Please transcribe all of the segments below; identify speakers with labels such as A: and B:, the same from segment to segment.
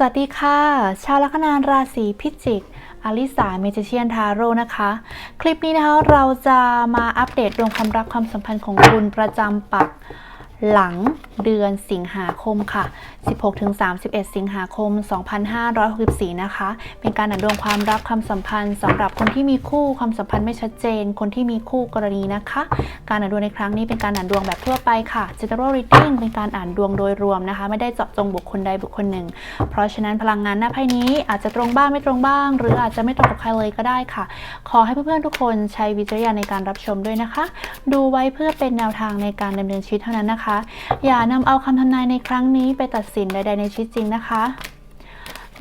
A: สวัสดีค่ะ ชาวลัคนาราศีพิจิกอลิสาเมจิเชียนทาโร่นะคะ คลิปนี้นะคะเราจะมาอัปเดตดวงความรักความสัมพันธ์ของคุณประจำปัก หลังเดือนสิงหาคมค่ะ 16-31 สิงหาคม 2564 นะคะ เป็นการอ่านดวงความรักความสัมพันธ์สำหรับคนที่มีคู่ความสัมพันธ์ไม่ชัดเจน คนที่มีคู่กรณีนะคะ การอ่านดวงในครั้งนี้เป็นการอ่านดวงแบบทั่วไปค่ะ general reading เป็นการอ่านดวงโดยรวมนะคะ ไม่ได้เจาะจงบุคคลใดบุคคลหนึ่ง เพราะฉะนั้นพลังงานหน้าไพ่นี้อาจจะตรงบ้างไม่ตรงบ้าง หรืออาจจะไม่ตรงกับใครเลยก็ได้ค่ะ ขอให้เพื่อนๆทุกคนใช้วิจารณญาณในการรับชมด้วยนะคะ ดูไว้เพื่อเป็นแนวทางในการดำเนินชีวิตเท่านั้นนะคะอย่านำเอาคำทำนายในครั้งนี้ไปตัดสินใด ๆ ในชีวิตจริงนะคะ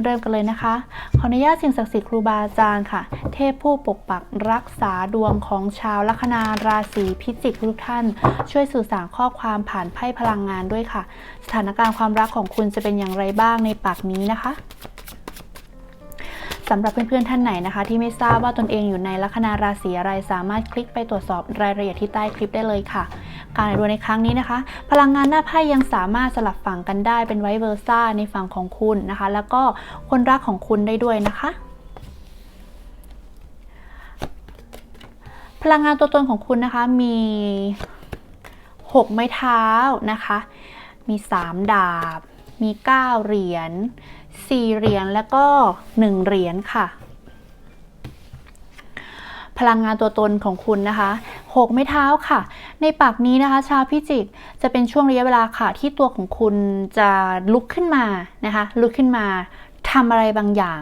A: เริ่มกันเลยนะคะ ขออนุญาตสิ่งศักดิ์สิทธิ์ครูบาอาจารย์ค่ะ เทพผู้ปกปักรักษาดวงของชาวลัคนาราศีพิจิกทุกท่าน ช่วยสื่อสารข้อความผ่านไพ่พลังงานด้วยค่ะ สถานการณ์ความรักของคุณจะเป็นอย่างไรบ้างในปากนี้นะคะสำหรับเพื่อนๆท่านไหนนะคะ ที่ไม่ทราบว่าตนเองอยู่ในลัคนาราศีอะไรสามารถคลิกไปตรวจสอบรายละเอียดที่ใต้คลิปได้เลยค่ะ การดวงในครั้งนี้นะคะ พลังงานหน้าไพ่ยังสามารถสลับฝั่งกันได้เป็นไวเวอร์ซ่าในฝั่งของคุณนะคะ แล้วก็คนรักของคุณได้ด้วยนะคะพลังงานตัวตนของคุณนะคะมี 6 ไม้เท้านะคะ มี 3 ดาบ มี 9 เหรียญ 4 เหรียญแล้วก็ 1 เหรียญค่ะ พลังงานตัวตนของคุณนะคะ 6 ไม้เท้าค่ะ ในปากนี้นะคะ ชาวพิจิกจะเป็นช่วงระยะเวลาค่ะ ที่ตัวของคุณจะลุกขึ้นมานะคะ ลุกขึ้นมา ทำอะไรบางอย่าง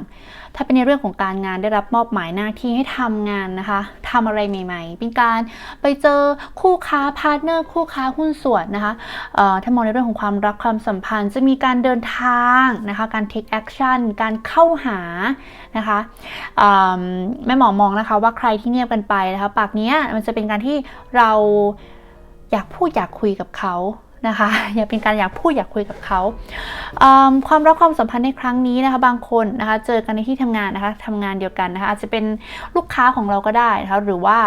A: ถ้าเป็นในเรื่องของการงานได้รับมอบหมายหน้าที่ให้ทำงานนะคะทำอะไรใหม่ ๆ เป็นการไปเจอคู่ค้าพาร์ทเนอร์คู่ค้าหุ้นส่วนนะคะเอ่อถ้ามองในเรื่องของความรักความสัมพันธ์ จะมีการเดินทางนะคะ การ take action การเข้าหานะคะอืมแม่หมอมองนะคะว่าใครที่เงียบกันไปนะคะปากนี้มันจะเป็นการที่เราอยากพูดอยากคุยกับเขา นะคะ อย่าเป็นการอยากพูดอยากคุยกับเขาความรักความสัมพันธ์ในครั้งนี้นะคะ บางคนนะคะเจอกันในที่ทำงานนะคะทำงานเดียวกันนะคะอาจจะเป็นลูกค้าของเราก็ได้นะคะหรือว่า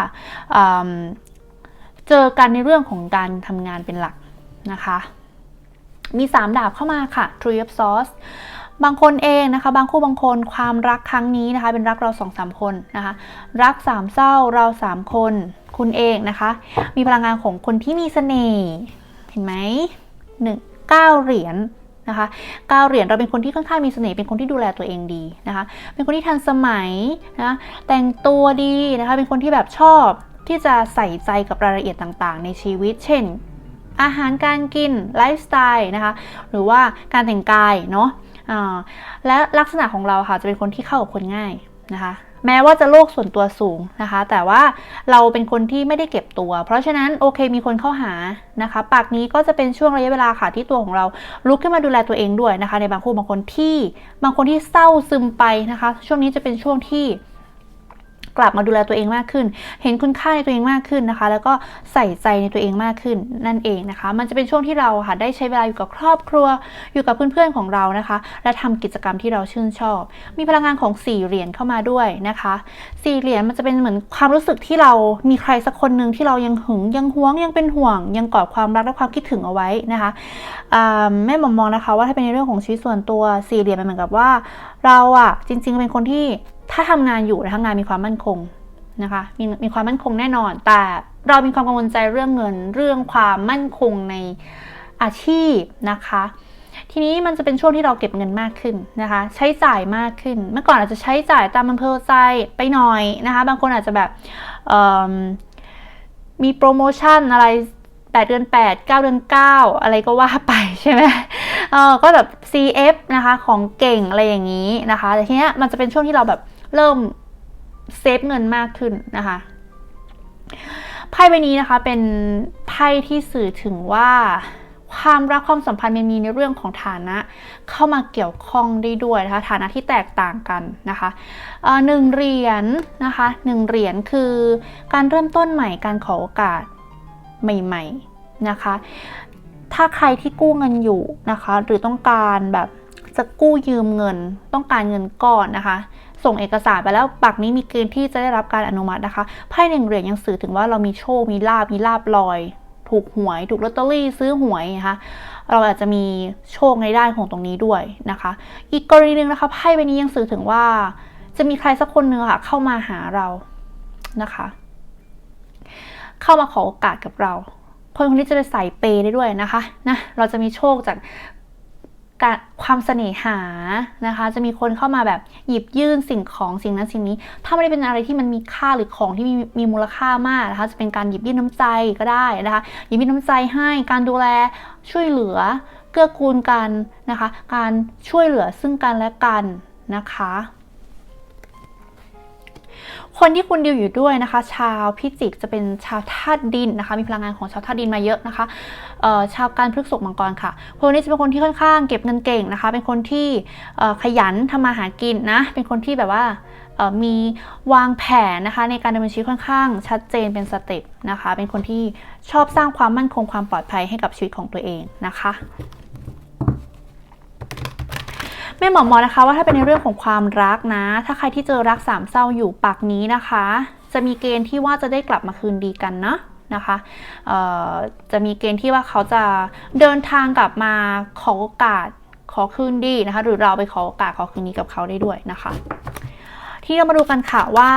A: เจอกันในเรื่องของการทำงานเป็นหลักนะคะมี 3 ดาบเข้ามาค่ะ Three of Swords บางคนเองนะคะ บางคู่บางคนความรักครั้งนี้นะคะ เป็นรักเราสองสามคนนะคะ รักสามเศร้าเราสามคน คุณเองนะคะ มีพลังงานของคนที่มีเสน่ห์ เห็นไหมหนึ่งเก้าเหรียญนะคะเก้าเหรียญเราเป็นคนที่ค่อนข้างมีเสน่ห์เป็นคนที่ดูแลตัวเองดีนะคะ เป็นคนที่ทันสมัยนะแต่งตัวดีนะคะ เป็นคนที่แบบชอบที่จะใส่ใจกับรายละเอียดต่างๆ ในชีวิต เช่น อาหารการกินไลฟ์สไตล์นะคะ หรือว่าการแต่งกายเนาะอ่าและลักษณะของเราค่ะจะเป็นคนที่เข้ากับคนง่ายนะคะ แม้ว่าจะโลกส่วนตัวสูงนะคะ แต่ว่าเราเป็นคนที่ไม่ได้เก็บตัว เพราะฉะนั้นโอเคมีคนเข้าหานะคะ ปากนี้ก็จะเป็นช่วงระยะเวลาค่ะที่ตัวของเราลุกขึ้นมาดูแลตัวเองด้วยนะคะ ในบางคู่บางคนที่บางคนที่เศร้าซึมไปนะคะ ช่วงนี้จะเป็นช่วงที่ กลับมาดูแลตัวเองมากขึ้น เห็นคุณค่าในตัวเองมากขึ้นนะคะ แล้วก็ใส่ใจในตัวเองมากขึ้นนั่นเองนะคะ มันจะเป็นช่วงที่เราค่ะได้ใช้เวลาอยู่กับครอบครัว อยู่กับเพื่อนๆของเรานะคะ และทำกิจกรรมที่เราชื่นชอบ มีพลังงานของสี่เหรียญเข้ามาด้วยนะคะสี่เหรียญมันจะเป็นเหมือนความรู้สึกที่เรามีใครสักคนหนึ่งที่เรายังหึงยังหวงยังเป็นห่วง ยังกอดความรักและความคิดถึงเอาไว้นะคะแม่หมอมมองนะคะ ว่าถ้าเป็นในเรื่องของชีวิตส่วนตัวสี่เหรียญมันเหมือนกับว่า เราอะจริง ๆ เป็นคนที่ ถ้าทำงานอยู่ทำงานมีความมั่นคงนะคะมีมีความมั่นคงแน่นอน แต่เรามีความกังวลใจเรื่องเงิน เรื่องความมั่นคงในอาชีพนะคะ ทีนี้มันจะเป็นช่วงที่เราเก็บเงินมากขึ้นนะคะ ใช้จ่ายมากขึ้น เมื่อก่อนอาจจะใช้จ่ายตามอำเภอใจไปหน่อยนะคะ บางคนอาจจะแบบมมีโปรโมชั่นอะไร8เดือน8 9 เดือน 9 อะไรก็ว่าไปใช่ไหมเออก็แบบ CF นะคะของเก่งอะไรอย่างนี้นะคะ แต่ทีเนี้ยมันจะเป็นช่วงที่เราแบบ เริ่มเซฟเงินมากขึ้นนะคะไพ่ใบนี้นะคะเป็นไพ่ที่สื่อถึงว่าความรักความสัมพันธ์มันมีในเรื่องของฐานะเข้ามาเกี่ยวข้องได้ด้วยนะคะฐานะที่แตกต่างกันนะคะหนึ่งเหรียญนะคะหนึ่งเหรียญคือการเริ่มต้นใหม่การขอโอกาสใหม่ๆนะคะ ถ้าใครที่กู้เงินอยู่นะคะ หรือต้องการแบบจะกู้ยืมเงิน ต้องการเงินก้อนนะคะ ส่งเอกสารไปแล้วปักนี้มีเกณฑ์ที่จะได้รับการอนุมัตินะคะไพ่หนึ่งเหรียญยังสื่อถึงว่าเรามีโชค มีลาบมีลาบลอย ถูกหวย ถูกลอตเตอรี่ซื้อหวยนะคะเราอาจจะมีโชคในด้านของตรงนี้ด้วยนะคะ อีกกรณีหนึ่งนะคะไพ่ใบนี้ยังสื่อถึงว่า จะมีใครสักคนหนึ่งค่ะเข้ามาหาเรานะคะ เข้ามาขอโอกาสกับเราคนคนนี้จะไปใส่เปย์ได้ด้วยนะคะนะเราจะมีโชคจาก ความเสน่หานะคะ จะมีคนเข้ามาแบบหยิบยื่นสิ่งของสิ่งนั้นสิ่งนี้ ถ้าไม่ได้เป็นอะไรที่มันมีค่าหรือของที่มีมีมูลค่ามากนะคะ จะเป็นการหยิบยื่นน้ำใจก็ได้นะคะหยิบยื่นน้ำใจให้การดูแลช่วยเหลือ เกื้อกูลกันนะคะ การช่วยเหลือซึ่งกันและกันนะคะ คนที่คุณดิวอยู่ด้วยนะคะ ชาวพิจิกจะเป็นชาวธาตุดินนะคะ มีพลังงานของชาวธาตุดินมาเยอะนะคะชาวการพฤกษกมังกรค่ะ คนนี้จะเป็นคนที่ค่อนข้างเก็บเงินเก่งนะคะ เป็นคนที่ขยันทำมาหากินนะ เป็นคนที่แบบว่ามีวางแผนนะคะ ในการดำเนินชีวิตค่อนข้าง ชัดเจนเป็นสเต็ปนะคะ เป็นคนที่ชอบสร้างความมั่นคงความปลอดภัยให้กับชีวิตของตัวเองนะคะ ม่หมอมองนะคะว่าถ้าเป็นในเรื่องของความรักนะ ถ้าใครที่เจอรักสามเศร้าอยู่ปากนี้นะคะ จะมีเกณฑ์ที่ว่าจะได้กลับมาคืนดีกันนะนะคะจะมีเกณฑ์ที่ว่าเขาจะเดินทางกลับมาขอโอกาสขอคืนดีนะคะ หรือเราไปขอโอกาสขอคืนดีกับเขาได้ด้วยนะคะ ที่เรามาดูกันค่ะว่า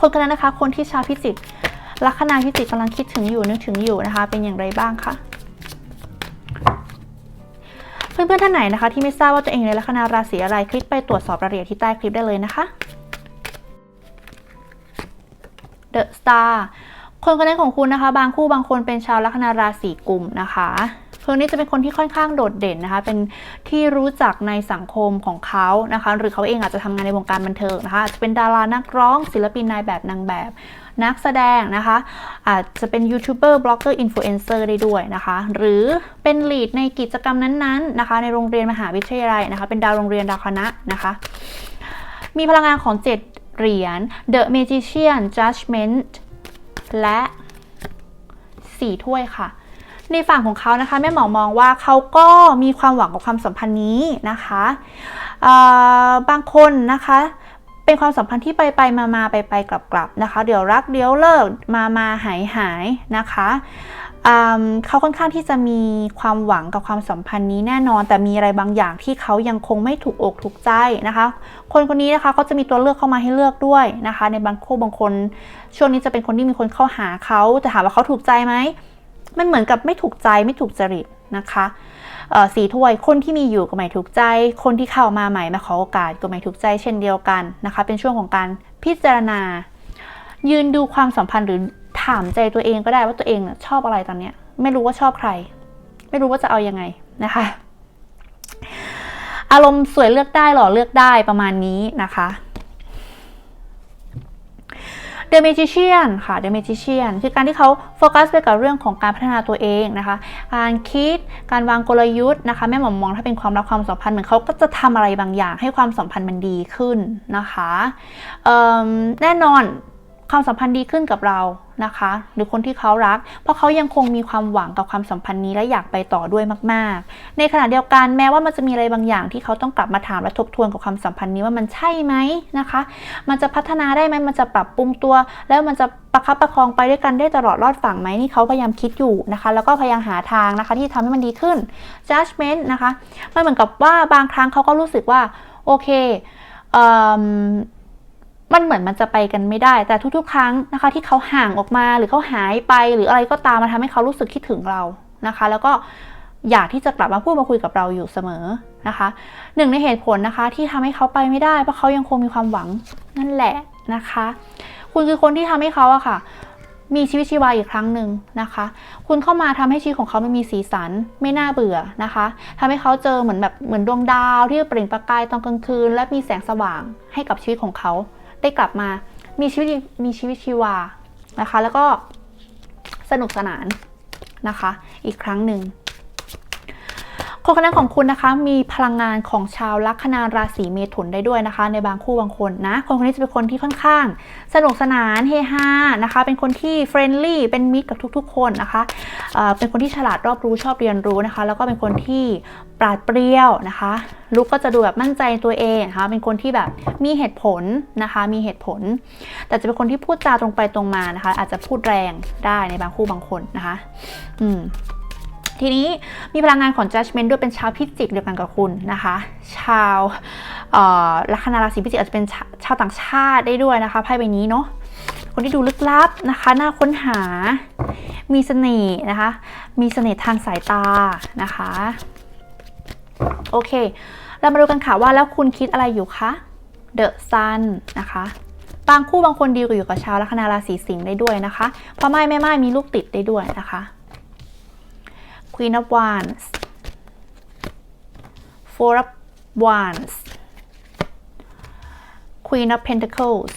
A: คนคนนั้นนะคะ คนที่ชาวพิจิกลัคนาพิจิกกำลังคิดถึงอยู่นึกถึงอยู่นะคะ เป็นอย่างไรบ้างคะ เพื่อนๆท่านไหนนะคะที่ไม่ทราบว่าตัวเองในลัคนาราศีอะไรคลิกไปตรวจสอบรายละเอียดที่ใต้คลิปได้เลยนะคะ The Star คนคนนั้นของคุณนะคะ บางคู่บางคนเป็นชาวลัคนาราศีกุมนะคะ คนนี้จะเป็นคนที่ค่อนข้างโดดเด่นนะคะ เป็นที่รู้จักในสังคมของเขานะคะ หรือเขาเองอาจจะทำงานในวงการบันเทิงนะคะจจะเป็นดารานักร้องศิลปินนายแบบนางแบบนักแสดงนะคะ อาจจะเป็นยูทูบเบอร์บล็อกเกอร์อินฟลูเอนเซอร์ได้ด้วยนะคะ หรือเป็นลีดในกิจกรรมนั้นๆนะคะ ในโรงเรียนมหาวิทยาลัยนะคะ เป็นดาวโรงเรียนดาวคณะนะคะ มีพลังงานของ 7 เหรียญ The Magician Judgment และ 4 ถ้วยค่ะ ในฝั่งของเขานะคะแม่หมอมองว่าเขาก็มีความหวังกับความสัมพันธ์นี้นะคะบางคนนะคะเป็นความสัมพันธ์ที่ไปไปมามาไปไปกลับกลับนะคะ เดี๋ยวรักเดี๋ยวเลิกมามาหายหายนะคะเขาค่อนข้างที่จะมีความหวังกับความสัมพันธ์นี้แน่นอน แต่มีอะไรบางอย่างที่เขายังคงไม่ถูกอกถูกใจนะคะ คนคนนี้นะคะเขาจะมีตัวเลือกเข้ามาให้เลือกด้วยนะคะ ในบางคู่บางคน ช่วงนี้จะเป็นคนที่มีคนเข้าหาเขาแต่ถามว่าเขาถูกใจไหม มันเหมือนกับไม่ถูกใจไม่ถูกจริตนะคะสีถ้วยคนที่มีอยู่ก็ไม่ถูกใจ คนที่เข้ามาใหม่มาขอโอกาสก็ไม่ถูกใจเช่นเดียวกันนะคะ เป็นช่วงของการพิจารณา ยืนดูความสัมพันธ์หรือถามใจตัวเองก็ได้ว่าตัวเองชอบอะไรตอนเนี้ย ไม่รู้ว่าชอบใคร ไม่รู้ว่าจะเอายังไงนะคะ อารมณ์สวยเลือกได้หล่อเลือกได้ประมาณนี้นะคะ The Magician ค่ะ The Magician คือการที่เขาโฟกัสไปกับเรื่องของการพัฒนาตัวเองนะคะ การคิด การวางกลยุทธ์นะคะ แม่หมอมมองถ้าเป็นความรักความสัมพันธ์เหมือนเขาก็จะทำอะไรบางอย่างให้ความสัมพันธ์มันดีขึ้นนะคะ แน่นอน ความสัมพันธ์ดีขึ้นกับเรานะคะ หรือคนที่เขารัก เพราะเขายังคงมีความหวังกับความสัมพันธ์นี้และอยากไปต่อด้วยมาก ๆ ในขณะเดียวกันแม้ว่ามันจะมีอะไรบางอย่างที่เขาต้องกลับมาถามและทบทวนกับความสัมพันธ์นี้ว่ามันใช่ไหมนะคะ มันจะพัฒนาได้ไหมมันจะปรับปรุงตัว แล้วมันจะประคับประคองไปด้วยกันได้ตลอดรอดฝั่งไหมนี่เขาพยายามคิดอยู่นะคะ แล้วก็พยายามหาทางนะคะ ที่ทำให้มันดีขึ้น judgment นะคะมันเหมือนกับว่าบางครั้งเขาก็รู้สึกว่าโอเคเอิ่ มันเหมือนมันจะไปกันไม่ได้ แต่ทุกๆ ครั้งนะคะ ที่เขาห่างออกมาหรือเขาหายไป หรืออะไรก็ตามมาทำให้เขารู้สึกคิดถึงเรานะคะ แล้วก็อยากที่จะกลับมาพูดมาคุยกับเราอยู่เสมอนะคะหนึ่งในเหตุผลนะคะ ที่ทำให้เขาไปไม่ได้เพราะเขายังคงมีความหวังนั่นแหละนะคะ คุณคือคนที่ทำให้เขาอะค่ะ มีชีวิตชีวาอีกครั้งหนึ่งนะคะ คุณเข้ามาทำให้ชีวิตของเขามันมีสีสันไม่น่าเบื่อนะคะทำให้เขาเจอเหมือนแบบเหมือนดวงดาวที่เปล่งประกายตอนกลางคืน และมีแสงสว่างให้กับชีวิตของเขา ได้กลับมามีชีวิตมีชีวิตชีวานะคะ แล้วก็สนุกสนานนะคะ อีกครั้งหนึ่ง คนคนนั้นของคุณนะคะมีพลังงานของชาวลัคนาราศีเมถุนได้ด้วยนะคะ ในบางคู่บางคนนะ คนคนนี้จะเป็นคนที่ค่อนข้าง สนุกสนานเฮฮานะคะ เป็นคนที่เฟรนลี่เป็นมิตรกับทุกๆ คนนะคะเเป็นคนที่ฉลาดรอบรู้ชอบเรียนรู้นะคะ แล้วก็เป็นคนที่ปราดเปรี้ยวนะคะลุกก็จะดูแบบมั่นใจตัวเองนะคะเป็นคนที่แบบมีเหตุผลนะคะ มีเหตุผล แต่จะเป็นคนที่พูดจาตรงไปตรงมานะคะ อาจจะพูดแรงได้ในบางคู่บางคนนะคะ อืม ทีนี้มีพลังงานของ judgment ด้วยเป็นชาวพิจิกเดียวกันกับคุณนะคะ ชาวลัคนาราศีพิจิกอาจจะเป็นชาวต่างชาติได้ด้วยนะคะไพ่ใบนี้เนาะคนที่ดูลึกลับนะคะน่าค้นหา มีเสน่ห์นะคะ มีเสน่ห์ทางสายตานะคะ โอเค เรามาดูกันค่ะว่าแล้วคุณคิดอะไรอยู่คะ The Sun นะคะบางคู่บางคนดีลอยู่กับชาวลัคนาราศีสิงห์ได้ด้วยนะคะเพราะไม่แม่ไม้มีลูกติดได้ด้วยนะคะ Queen of Wands Four of Wands Queen of Pentacles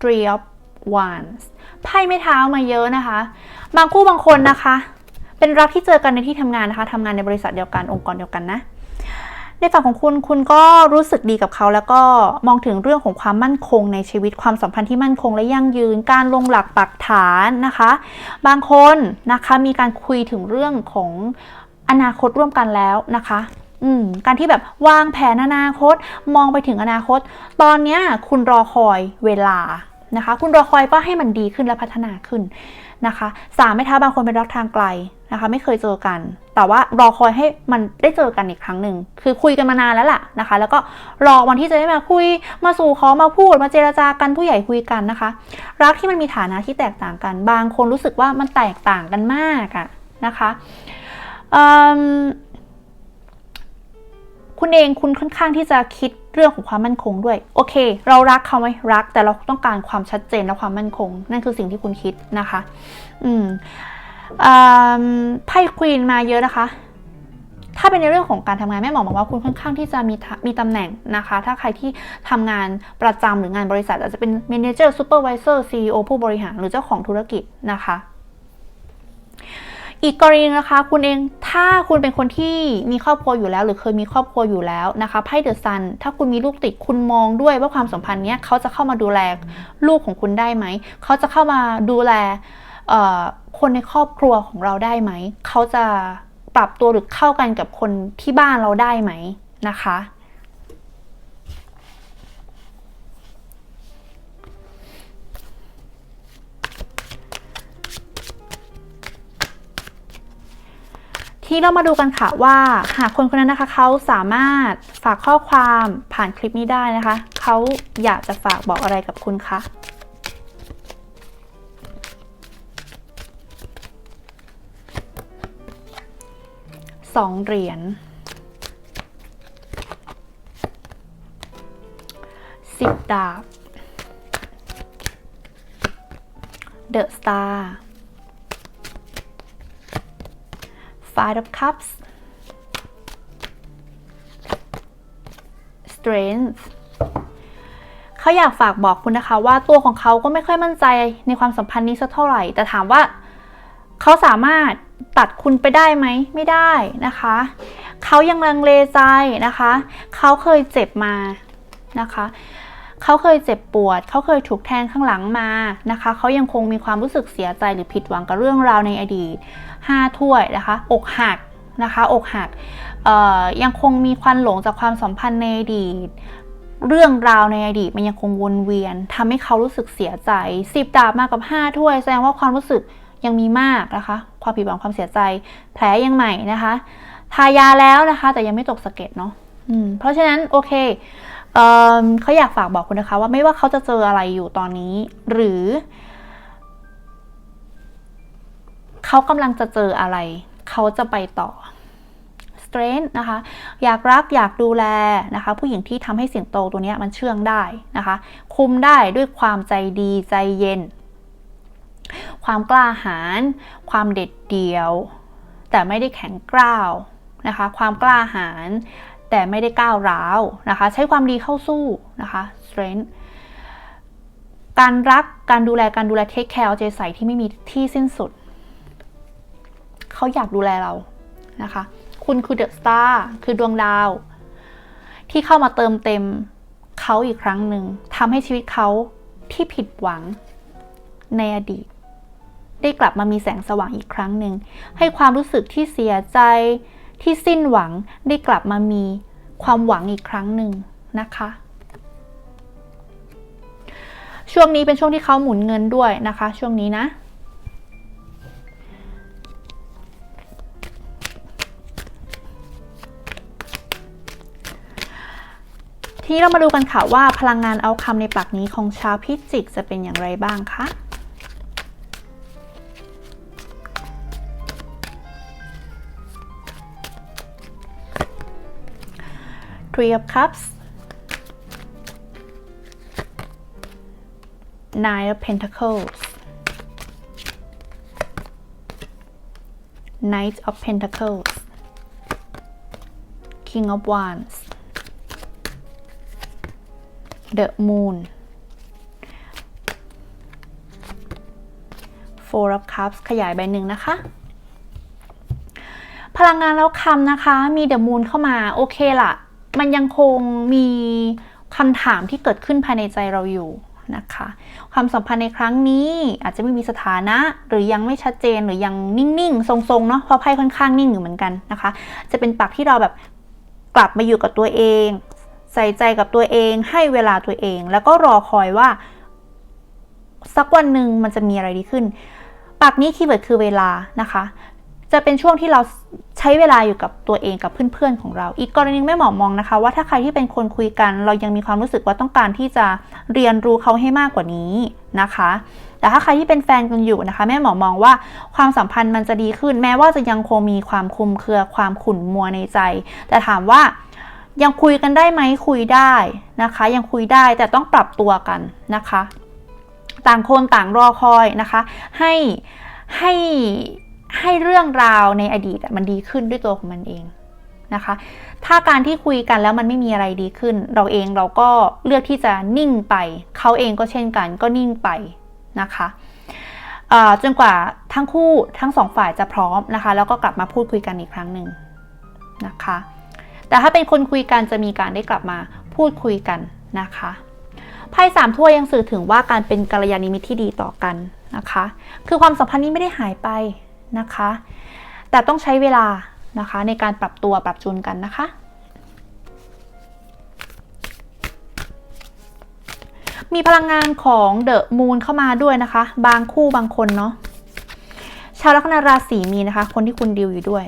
A: Three of Wands ไพ่ไม่เท้ามาเยอะนะคะ บางคู่บางคนนะคะ เป็นรักที่เจอกันในที่ทำงานนะคะทำงานในบริษัทเดียวกันองค์กรเดียวกันนะ ในฝั่งของคุณคุณก็รู้สึกดีกับเขาแล้วก็มองถึงเรื่องของความมั่นคงในชีวิตความสัมพันธ์ที่มั่นคงและยั่งยืน การลงหลักปักฐานนะคะ บางคนนะคะมีการคุยถึงเรื่องของอนาคตร่วมกันแล้วนะคะการที่แบบวางแผนอนาคตมองไปถึงอนาคต ตอนเนี้ยคุณรอคอยเวลานะคะ คุณรอคอยว่าให้มันดีขึ้นและพัฒนาขึ้นนะคะสามไม่ท้าบางคนเป็นรักทางไกล นะคะไม่เคยเจอกัน แต่ว่ารอคอยให้มันได้เจอกันอีกครั้งหนึ่งคือคุยกันมานานแล้วล่ะนะคะ แล้วก็รอวันที่จะได้มาคุยมาสู่ขอมาพูดมาเจรจากันผู้ใหญ่คุยกันนะคะ รักที่มันมีฐานะที่แตกต่างกัน บางคนรู้สึกว่ามันแตกต่างกันมากอะนะคะคุณเองคุณค่อนข้างที่จะคิดเรื่องของความมั่นคงด้วย โอเค เรารักเขาไหมรัก แต่เราต้องการความชัดเจนและความมั่นคง นั่นคือสิ่งที่คุณคิดนะคะ อืม ไพ่ควีนมาเยอะนะคะ ถ้าเป็นในเรื่องของการทำงานแม่หมอบอกว่าคุณค่อนข้างที่จะมีมีตำแหน่งนะคะ ถ้าใครที่ทำงานประจำหรืองานบริษัทอาจจะเป็น Manager Supervisor CEO ผู้บริหารหรือเจ้าของธุรกิจนะคะอีกกรณีนะคะคุณเองถ้าคุณเป็นคนที่มีครอบครัวอยู่แล้ว หรือเคยมีครอบครัวอยู่แล้วนะคะไพ่เดอะซันถ้าคุณมีลูกติดคุณมองด้วยว่าความสัมพันธ์เนี้ยเขาจะเข้ามาดูแลลูกของคุณได้ไหมเขาจะเข้ามาดูแล คนในครอบครัวของเราได้ไหม เขาจะปรับตัวหรือเข้ากันกับคนที่บ้านเราได้ไหมนะคะ ที่เรามาดูกันค่ะว่าหากคนคนนั้นนะคะเขาสามารถฝากข้อความผ่านคลิปนี้ได้นะคะ เขาอยากจะฝากบอกอะไรกับคุณคะ สองเหรียญสิบดาบ The Star Five of Cups Strength เขาอยากฝากบอกคุณนะคะ ว่าตัวของเขาก็ไม่ค่อยมั่นใจในความสัมพันธ์นี้สักเท่าไหร่ แต่ถามว่าเขาสามารถ ตัดคุณไปได้ไหมไม่ได้นะคะ เขายังลังเลใจนะคะ เขาเคยเจ็บมานะคะเขาเคยเจ็บปวด เขาเคยถูกแทงข้างหลังมานะคะ เขายังคงมีความรู้สึกเสียใจหรือผิดหวังกับเรื่องราวในอดีต 5 ถ้วยนะคะ อกหักนะคะ อกหักยังคงมีควันหลงจากความสัมพันธ์ในอดีต เรื่องราวในอดีตมันยังคงวนเวียนทำให้เขารู้สึกเสียใจสิบดาบมากับ 5 ถ้วย แสดงว่าความรู้สึก ยังมีมากนะคะ ความผิดหวังความเสียใจ แผลยังใหม่นะคะทายาแล้วนะคะ แต่ยังไม่ตกสะเก็ดเนาะเพราะฉะนั้นโอเคเอเขาอยากฝากบอกคุณนะคะ ว่าไม่ว่าเขาจะเจออะไรอยู่ตอนนี้ หรือ เขากำลังจะเจออะไร เขาจะไปต่อ strength นะคะ อยากรักอยากดูแลนะคะ ผู้หญิงที่ทำให้สิงโตตัวนี้มันเชื่องได้นะคะ คุมได้ด้วยความใจดีใจเย็น ความกล้าหาญความเด็ดเดี่ยว แต่ไม่ได้แข็งกร้าวนะคะ ความกล้าหาญแต่ไม่ได้ก้าวร้าวนะคะ ใช้ความดีเข้าสู้นะคะ strength การรักการดูแลการดูแลเทคแคร์เอาใจใส่ที่ไม่มีที่สิ้นสุด เขาอยากดูแลเรานะคะ คุณคือเดอะสตาร์คือดวงดาว ที่เข้ามาเติมเต็มเขาอีกครั้งหนึ่งทำให้ชีวิตเขาที่ผิดหวังในอดีต ได้กลับมามีแสงสว่างอีกครั้งหนึ่ง ให้ความรู้สึกที่เสียใจที่สิ้นหวังได้กลับมามีความหวังอีกครั้งหนึ่งนะคะ ช่วงนี้เป็นช่วงที่เขาหมุนเงินด้วยนะคะ ช่วงนี้นะทีนี้เรามาดูกันค่ะว่าพลังงานเอาคำในปากนี้ของชาวพิจิกจะเป็นอย่างไรบ้างคะ Three of Cups Nine of Pentacles Knight of Pentacles King of Wands The Moon Four of Cups ขยายใบหนึ่งนะคะ พลังงานแล้วคำนะคะ มีเดอะมูนเข้ามา โอเคล่ะ มันยังคงมีคำถามที่เกิดขึ้นภายในใจเราอยู่นะคะ ความสัมพันธ์ในครั้งนี้อาจจะไม่มีสถานะ หรือยังไม่ชัดเจนหรือยังนิ่งๆ ทรงๆ เนาะเพราะไพ่ค่อนข้างนิ่งอยู่เหมือนกันนะคะ จะเป็นปากที่เราแบบกลับมาอยู่กับตัวเอง ใส่ใจกับตัวเอง ให้เวลาตัวเอง แล้วก็รอคอยว่า สักวันหนึ่งมันจะมีอะไรดีขึ้นปากนี้คีย์เวิร์ดคือเวลานะคะ จะเป็นช่วงที่เราใช้เวลาอยู่กับตัวเองกับเพื่อนๆของเรา อีกกรณีไม่หมอมองนะคะ ว่าถ้าใครที่เป็นคนคุยกัน เรายังมีความรู้สึกว่าต้องการที่จะเรียนรู้เขาให้มากกว่านี้นะคะ แต่ถ้าใครที่เป็นแฟนกันอยู่นะคะ แม่หมอมองว่าความสัมพันธ์มันจะดีขึ้น แม้ว่าจะยังคงมีความคุมเครือ ความขุ่นมัวในใจ แต่ถามว่ายังคุยกันได้ไหมคุยได้นะคะ ยังคุยได้แต่ต้องปรับตัวกันนะคะ ต่างคนต่างรอคอยนะคะ ให้ให้ ให้เรื่องราวในอดีตมันดีขึ้นด้วยตัวของมันเองนะคะ ถ้าการที่คุยกันแล้วมันไม่มีอะไรดีขึ้น เราเองเราก็เลือกที่จะนิ่งไป เขาเองก็เช่นกันก็นิ่งไปนะคะจนกว่าทั้งคู่ทั้งสองฝ่ายจะพร้อมนะคะ แล้วก็กลับมาพูดคุยกันอีกครั้งหนึ่งนะคะ แต่ถ้าเป็นคนคุยกันจะมีการได้กลับมาพูดคุยกันนะคะไพ่สามถ้วยยังสื่อถึงว่าการเป็นกัลยาณมิตรที่ดีต่อกันนะคะ คือความสัมพันธ์นี้ไม่ได้หายไป นะคะ แต่ต้องใช้เวลานะคะในการปรับตัวปรับจูนกันนะคะ มีพลังงานของเดอะมูนเข้ามาด้วยนะคะ บางคู่บางคนเนาะชาวลัคนาราศีมีนะคะ คนที่คุณดิวอยู่ด้วย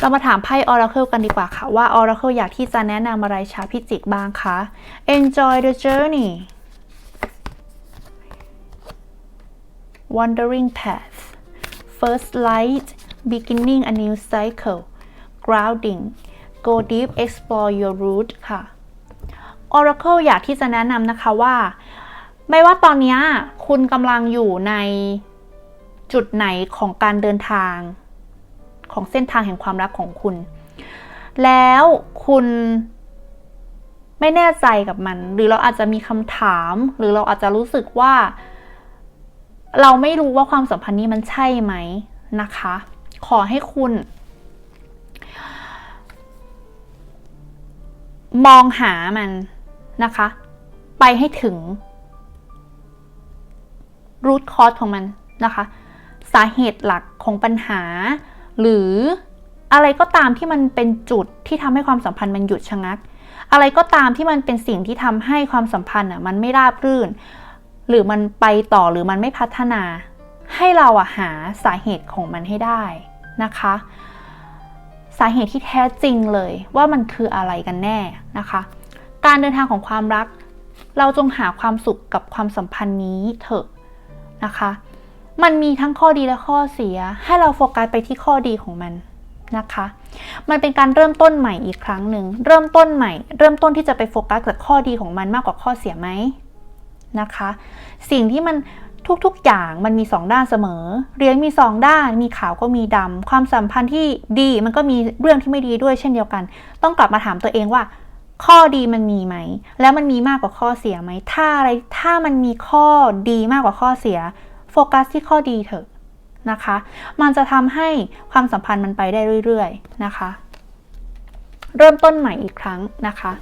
A: เรามาถามไพ่ Oracle กันดีกว่าค่ะ ว่า Oracle อยากที่จะแนะนำอะไรชาวพิจิกบ้างคะ Enjoy the journey wandering path first light beginning a new cycle grounding go deep explore your root ค่ะ Oracle อยากที่จะแนะนำนะคะว่า ไม่ว่าตอนนี้คุณกำลังอยู่ในจุดไหนของการเดินทาง ของเส้นทางแห่งความรักของคุณ แล้วคุณไม่แน่ใจกับมัน หรือเราอาจจะมีคำถาม หรือเราอาจจะรู้สึกว่า เราไม่รู้ว่าความสัมพันธ์นี้มันใช่ไหมนะคะ ขอให้คุณ มองหามันนะคะ ไปให้ถึงรูทคอร์สของมันนะคะ สาเหตุหลักของปัญหา หรืออะไรก็ตามที่มันเป็นจุดที่ทำให้ความสัมพันธ์มันหยุดชะงัก อะไรก็ตามที่มันเป็นสิ่งที่ทำให้ความสัมพันธ์อะมันไม่ราบรื่น หรือมันไปต่อหรือมันไม่พัฒนา ให้เราอะหาสาเหตุของมันให้ได้นะคะ สาเหตุที่แท้จริงเลยว่ามันคืออะไรกันแน่นะคะ การเดินทางของความรัก เราจงหาความสุขกับความสัมพันธ์นี้เถอะนะคะ มันมีทั้งข้อดีและข้อเสีย ให้เราโฟกัสไปที่ข้อดีของมันนะคะ มันเป็นการเริ่มต้นใหม่อีกครั้งหนึ่ง เริ่มต้นใหม่ เริ่มต้นที่จะไปโฟกัสกับข้อดีของมันมากกว่าข้อเสียไหม นะคะ สิ่งที่มันทุกๆ อย่างมันมี 2 ด้านเสมอ เรียนมี 2 ด้าน มีขาวก็มีดำความสัมพันธ์ที่ดีมันก็มีเรื่องที่ไม่ดีด้วยเช่นเดียวกัน ต้องกลับมาถามตัวเองว่า ข้อดีมันมีไหม แล้วมันมีมากกว่าข้อเสียไหม ถ้าอะไร ถ้ามันมีข้อดีมากกว่าข้อเสีย โฟกัสที่ข้อดีเถอะนะคะ มันจะทำให้ความสัมพันธ์มันไปได้เรื่อย ๆ นะคะ เริ่มต้นใหม่อีกครั้งนะคะ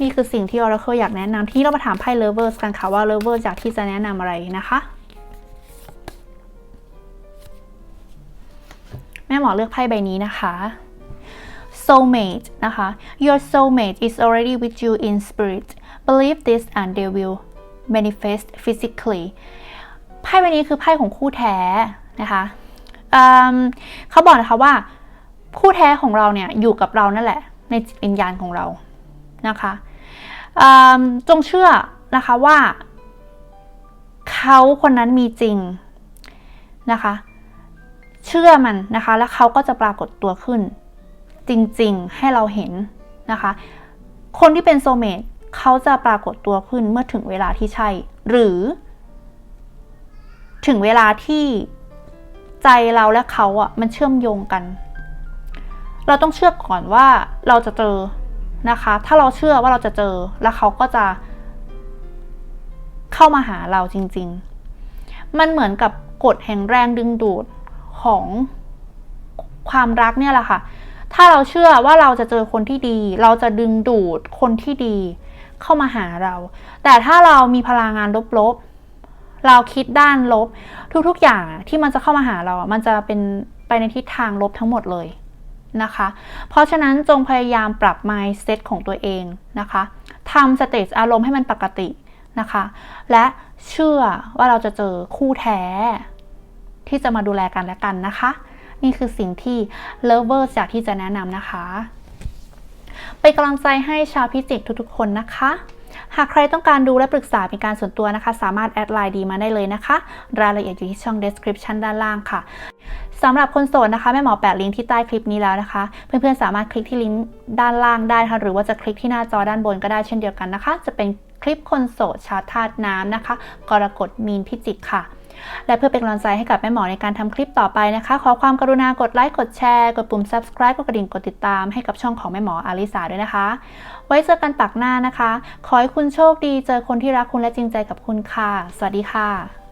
A: นี่คือสิ่งที่ Oracle อยากแนะนำที่เรามาถามไพ่ Lovers กันค่ะว่า Lovers อยากที่จะแนะนำอะไรนะคะ แม่หมอเลือกไพ่ใบนี้นะคะ soulmate นะคะ your soulmate is already with you in spirit believe this and they will manifest physically ไพ่ใบนี้คือไพ่ของคู่แท้นะคะเเขาบอกนะคะว่าคู่แท้ของเราเนี่ยอยู่กับเรานั่นแหละ ในจิตวิญญาณของเรา นะคะจงเชื่อนะคะว่า เขาคนนั้นมีจริงนะคะ เชื่อมันนะคะ แล้วเขาก็จะปรากฏตัวขึ้น จริงๆให้เราเห็นนะคะ คนที่เป็นโซเมตเขาจะปรากฏตัวขึ้นเมื่อถึงเวลาที่ใช่ หรือ ถึงเวลาที่ใจเราและเขาอะมันเชื่อมโยงกัน เราต้องเชื่อก่อนว่าเราจะเจอ นะคะ ถ้าเราเชื่อว่าเราจะเจอแล้วเขาก็จะเข้ามาหาเราจริง ๆ มันเหมือนกับกฎแห่งแรงดึงดูดของความรักเนี่ยแหละค่ะ ถ้าเราเชื่อว่าเราจะเจอคนที่ดี เราจะดึงดูดคนที่ดีเข้ามาหาเรา แต่ถ้าเรามีพลังงานลบๆ เราคิดด้านลบ ทุกๆ อย่างที่มันจะเข้ามาหาเรา มันจะเป็นไปในทิศทางลบทั้งหมดเลย นะคะ เพราะฉะนั้นจงพยายามปรับ mindset ของตัวเองนะคะทำสเตจอารมณ์ให้มันปกตินะคะ และเชื่อว่าเราจะเจอคู่แท้ ที่จะมาดูแลกันและกันนะคะ นี่คือสิ่งที่ Lovers อยากที่จะแนะนำนะคะเป็นกำลังใจให้ชาวพิจิกทุกๆคนนะคะ หากใครต้องการดูและปรึกษาเป็นการส่วนตัวนะคะ สามารถแอดไลน์ดีมาได้เลยนะคะ รายละเอียดอยู่ที่ช่อง description ด้านล่างค่ะสำหรับคนโสดนะคะแม่หมอแปะลิงก์ที่ใต้คลิปนี้แล้วนะคะ เพื่อนๆสามารถคลิกที่ลิงก์ด้านล่างได้ค่ะหรือว่าจะคลิกที่หน้าจอด้านบนก็ได้เช่นเดียวกันนะคะ จะเป็นคลิปคนโสดชาวธาตุน้ำนะคะ กรกฎมีนพิจิกค่ะ และเพื่อเป็นกำลังใจให้กับแม่หมอในการทำคลิปต่อไปนะคะ ขอความกรุณากดไลค์กดแชร์ กดปุ่ม subscribe กดกระดิ่งกดติดตามให้กับช่องของแม่หมออาริสาด้วยนะคะ ไว้เจอกันปักหน้านะคะ ขอให้คุณโชคดี เจอคนที่รักคุณและจริงใจกับคุณค่ะ สวัสดีค่ะ